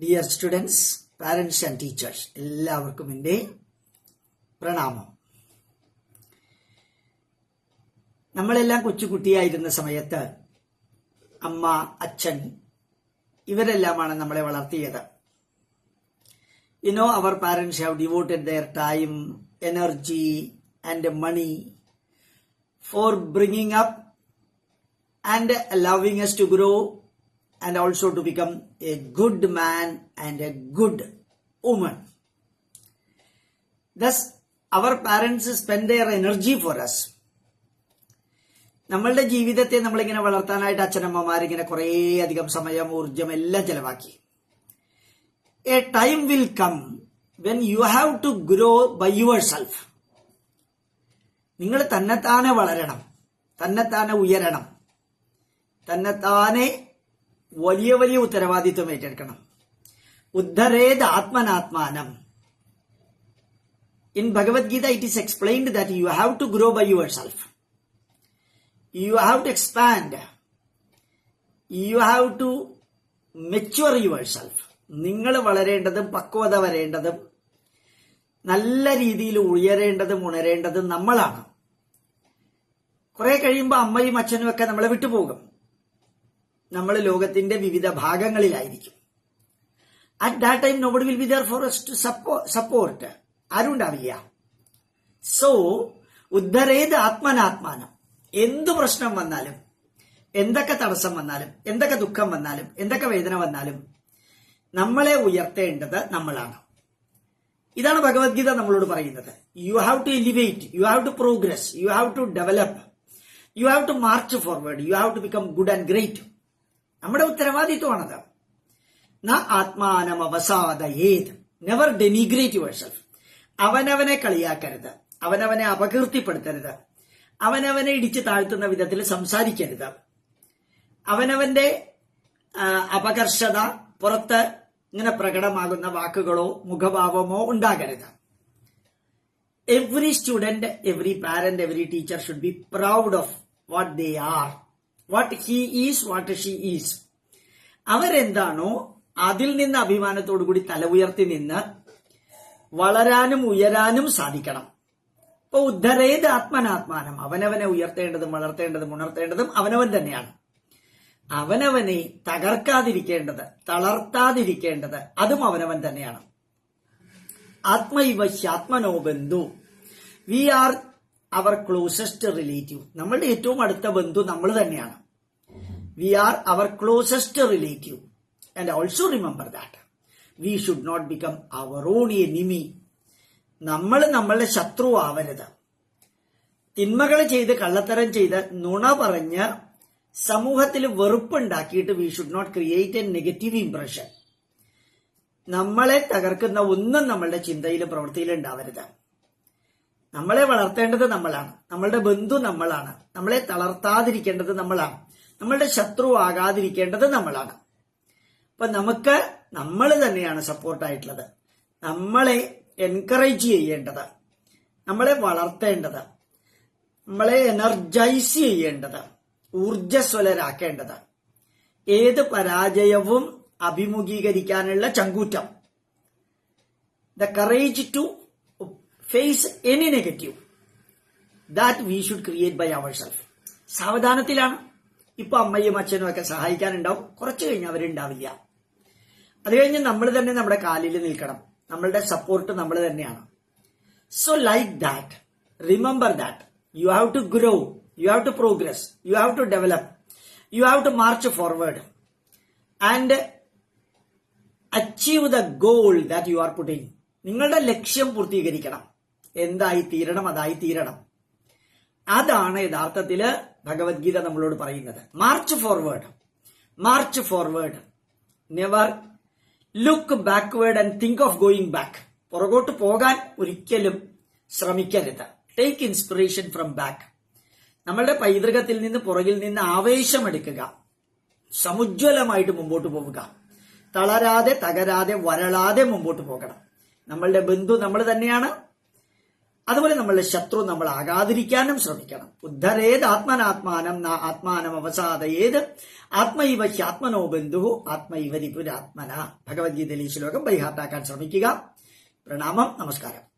Dear students parents and teachers എല്ലാവർക്കും എന്റെ പ്രണാമം. നമ്മളെല്ലാം കൊച്ചുകുട്ടിയായിരുന്ന സമയത്ത് അമ്മ അച്ഛൻ ഇവരെല്ലാമാണ് നമ്മളെ വളർത്തിയത്. You know our parents have devoted their time energy and money for bringing up and loving us to grow and also to become a good man and a good woman. Thus, our parents spend their energy for us. നമ്മളുടെ ജീവിതത്തെ നമ്മളിങ്ങനെ വളർത്താനായിട്ട് അച്ഛനമ്മമാരിങ്ങനെ കുറേ അധികം സമയം ഊർജം എല്ലാം ചെലവാക്കി a time will come when you have to grow by yourself നിങ്ങൾ തന്നെത്താനെ വളരണം തന്നെത്താനെ ഉയരണം തന്നെത്താനെ വലിയ വലിയ ഉത്തരവാദിത്വം ഏറ്റെടുക്കണം. ഉദ്ധരേത് ആത്മനാത്മാനം. In Bhagavad Gita it is explained that you have to grow by yourself you have to expand you have to mature yourself നിങ്ങൾ വളരേണ്ടതും പക്വത വരേണ്ടതും നല്ല രീതിയിൽ ഉയരേണ്ടതും ഉണരേണ്ടതും നമ്മളാണ്. കുറെ കഴിയുമ്പോൾ അമ്മയും അച്ഛനും ഒക്കെ നമ്മളെ വിട്ടുപോകും. നമ്മൾ ലോകത്തിന്റെ വിവിധ ഭാഗങ്ങളിലായിരിക്കും. At that time nobody will be there for us to support ആരും ഉണ്ടാവില്ല സോ ഉദ്ധരേത് ആത്മനാത്മാനം? എന്തു പ്രശ്നം വന്നാലും എന്തൊക്കെ തടസ്സം വന്നാലും എന്തൊക്കെ ദുഃഖം വന്നാലും എന്തൊക്കെ വേദന വന്നാലും നമ്മളെ ഉയർത്തേണ്ടത് നമ്മളാണ്. ഇതാണ് ഭഗവത്ഗീത നമ്മളോട് പറയുന്നത്. You have to elevate you have to progress you have to develop you have to march forward you have to become good and great നമ്മുടെ ഉത്തരവാദിത്വമാണത്. ന ആത്മാനം അവസാദ ഏത് നെവർ ഡെനിഗ്രേറ്റ് യുവർ സെൽഫ് അവനവനെ കളിയാക്കരുത്. അവനവനെ അപകീർത്തിപ്പെടുത്തരുത്. അവനവനെ ഇടിച്ചു താഴ്ത്തുന്ന വിധത്തിൽ സംസാരിക്കരുത്. അവനവന്റെ അപകർഷത പുറത്ത് ഇങ്ങനെ പ്രകടമാകുന്ന വാക്കുകളോ മുഖഭാവമോ ഉണ്ടാകരുത്. Every student every parent every teacher should be proud of what they are. What he is what she is അവരെന്താണോ അതിൽ നിന്ന് അഭിമാനത്തോടു കൂടി തല ഉയർത്തി നിന്ന് വളരാനും ഉയരാനും സാധിക്കണം. ഇപ്പൊ ഉദ്ധരേത് ആത്മനാത്മാനം? അവനവനെ ഉയർത്തേണ്ടതും വളർത്തേണ്ടതും ഉണർത്തേണ്ടതും അവനവൻ തന്നെയാണ്. അവനവനെ തകർക്കാതിരിക്കേണ്ടത് തളർത്താതിരിക്കേണ്ടത് അതും അവനവൻ തന്നെയാണ്. ആത്മൈവശ്യാത്മനോ ബന്ധു. We are our closest relative നമ്മളുടെ ഏറ്റവും അടുത്ത ബന്ധു നമ്മൾ തന്നെയാണ്. We are our closest relative and also remember that we should not become our own enemy നമ്മൾ നമ്മളുടെ ശത്രു ആവരുത്. തിന്മകൾ ചെയ്ത് കള്ളത്തരം ചെയ്ത് നുണ പറഞ്ഞ് സമൂഹത്തിൽ വെറുപ്പുണ്ടാക്കിയിട്ട് we should not create a negative impression നമ്മളെ തകർക്കുന്ന ഒന്നും നമ്മളുടെ ചിന്തയിലും പ്രവൃത്തിയിലും ഉണ്ടാവരുത്. നമ്മളെ വളർത്തേണ്ടത് നമ്മളാണ്. നമ്മളുടെ ബന്ധു നമ്മളാണ്. നമ്മളെ തളർത്താതിരിക്കേണ്ടത് നമ്മളാണ്. നമ്മളുടെ ശത്രു ആകാതിരിക്കേണ്ടത് നമ്മളാണ്. അപ്പൊ നമുക്ക് നമ്മൾ തന്നെയാണ് സപ്പോർട്ടായിട്ടുള്ളത് നമ്മളെ എൻകറേജ് ചെയ്യേണ്ടത്. നമ്മളെ വളർത്തേണ്ടത്. നമ്മളെ എനർജൈസ് ചെയ്യേണ്ടത്. ഊർജസ്വലരാക്കേണ്ടത് ഏത് പരാജയവും അഭിമുഖീകരിക്കാനുള്ള ചങ്കൂറ്റം. The courage to face any negative that we should create by our self സാവധാനത്തിലാണ്. ഇപ്പൊ അമ്മയും അച്ഛനും ഒക്കെ സഹായിക്കാനുണ്ടാവും. കുറച്ച് കഴിഞ്ഞ് അവരുണ്ടാവില്ല. അത് കഴിഞ്ഞ് നമ്മൾ തന്നെ നമ്മുടെ കാലിൽ നിൽക്കണം. നമ്മളുടെ സപ്പോർട്ട് നമ്മൾ തന്നെയാണ്. So like that remember that you have to grow you have to progress you have to develop you have to march forward and achieve the goal that you are putting നിങ്ങളുടെ ലക്ഷ്യം പൂർത്തീകരിക്കണം. എന്തായി തീരണം അതായി തീരണം. അതാണ് യഥാർത്ഥത്തിൽ ഭഗവത്ഗീത നമ്മളോട് പറയുന്നത്. March forward march forward never look backward and think of going back പുറകോട്ട് പോകാൻ ഒരിക്കലും ശ്രമിക്കരുത്. ടേക്ക് ഇൻസ്പിറേഷൻ ഫ്രം ബാക്ക് നമ്മളുടെ പൈതൃകത്തിൽ നിന്ന് പുറകിൽ നിന്ന് ആവേശമെടുക്കുക. സമുജ്വലമായിട്ട് മുമ്പോട്ട് പോവുക. തളരാതെ തകരാതെ വരളാതെ മുമ്പോട്ട് പോകണം. നമ്മളുടെ ബന്ധു നമ്മൾ തന്നെയാണ്. അതുപോലെ നമ്മളുടെ ശത്രു നമ്മൾ ആകാതിരിക്കാനും ശ്രമിക്കണം. ഉദ്ധരേത് ആത്മനാത്മാനം ന ആത്മാനം അവസാദയേത് ആത്മൈവ ഹ്യാത്മനോ ബന്ധു ആത്മൈവ നിപുരാത്മന. ഭഗവത്ഗീതയിലെ ഈ ശ്ലോകം പരിഹാർത്താക്കാൻ ശ്രമിക്കുക. പ്രണാമം നമസ്കാരം.